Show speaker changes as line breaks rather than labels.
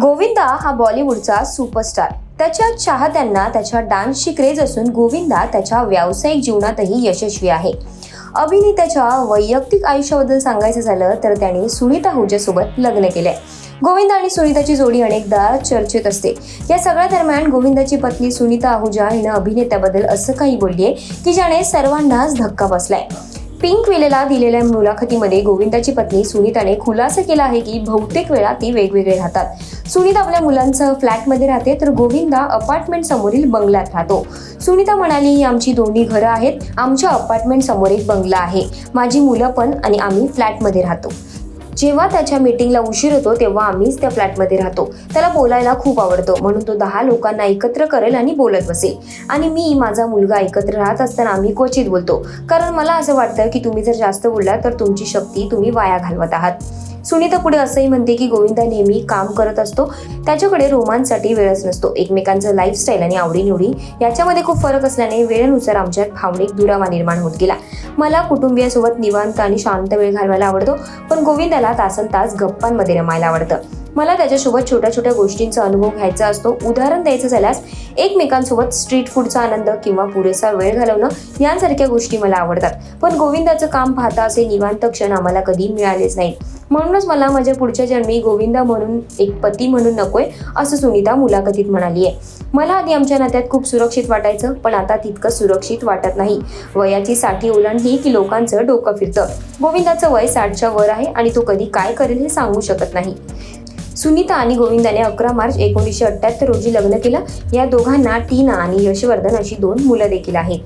गोविंदा हा बॉलिवूडचा सुपरस्टार. त्याच्या चाहत्यांना त्याच्या डान्सची क्रेज असून गोविंदा त्याच्या व्यावसायिक जीवनातही यशस्वी आहे. अभिनेत्याच्या वैयक्तिक आयुष्याबद्दल सांगायचं झालं तर त्याने सुनीता हुजेसोबत लग्न केलंय. गोविंदा आणि सुनीताची जोडी अनेकदा चर्चेत असते. या सगळ्या दरम्यान गोविंदाची पत्नी सुनीता आहुजा हिनं अभिनेत्याबद्दल असं काही बोललीये की ज्याने सर्वांनाच धक्का बसलाय. पिंक विलेला दिलेल्या मुलाखतीमध्ये गोविंदाची पत्नी सुनीताने खुलासा केला आहे की बहुतेक वेळा ती वेगवेगळे राहतात. सुनीता आपल्या मुलांसह फ्लॅटमध्ये राहते तर गोविंदा अपार्टमेंट समोरील बंगल्यात राहतो. सुनीता म्हणाली ही आमची दोन्ही घरं आहेत. आमच्या अपार्टमेंट समोर एक बंगला आहे. माझी मुलं पण आणि आम्ही फ्लॅटमध्ये राहतो. जेव्हा त्याच्या मीटिंगला उशीर होतो तेव्हा आम्हीच त्या फ्लॅटमध्ये राहतो. त्याला बोलायला खूप आवडतो. म्हणून तो दहा लोकांना एकत्र करेल आणि बोलत बसेल. आणि मी माझा मुलगा एकत्र राहत असताना आम्ही क्वचित बोलतो. कारण मला असं वाटतं की तुम्ही जर जास्त बोललात तर तुमची शक्ती तुम्ही वाया घालवत आहात. सुनीता पुढे असंही म्हणते की गोविंदा नेहमी काम करत असतो. त्याच्याकडे रोमांसाठी वेळच नसतो. एकमेकांचं लाईफस्टाईल आणि आवडीनिवडी याच्यामध्ये खूप फरक असल्याने वेळेनुसार आमच्यात भावनिक दुरावा निर्माण होत गेला. मला कुटुंबियासोबत निवांत आणि शांत वेळ घालवायला आवडतो पण गोविंदाला तासन तास गप्पांमध्ये रमायला आवडतं. मला त्याच्यासोबत छोट्या छोट्या गोष्टींचा अनुभव घ्यायचा असतो. उदाहरण द्यायचं झाल्यास एकमेकांसोबत स्ट्रीट फूडचा आनंद किंवा पुरेसा वेळ घालवणं यांसारख्या गोष्टी मला आवडतात. पण गोविंदाचं काम पाहता असे निवांत क्षण आम्हाला कधी मिळालेच नाहीत. म्हणूनच मला माझ्या पुढच्या जन्मी गोविंदा म्हणून एक पती म्हणून नकोय असं सुनीता मुलाखतीत म्हणाली आहे मला आधी आमच्या नात्यात खूप सुरक्षित वाटायचं पण आता तितकं सुरक्षित वाटत नाही. वयाची साठी ओलांडली की लोकांचं डोकं फिरतं. गोविंदाचं वय साठच्या वर आहे आणि तो कधी काय करेल हे सांगू शकत नाही. सुनीता आणि गोविंदाने अकरा मार्च एकोणीसशे अठ्ठ्याहत्तर रोजी लग्न केलं. या दोघांना टीना आणि यशवर्धन अशी दोन मुलं देखील आहेत.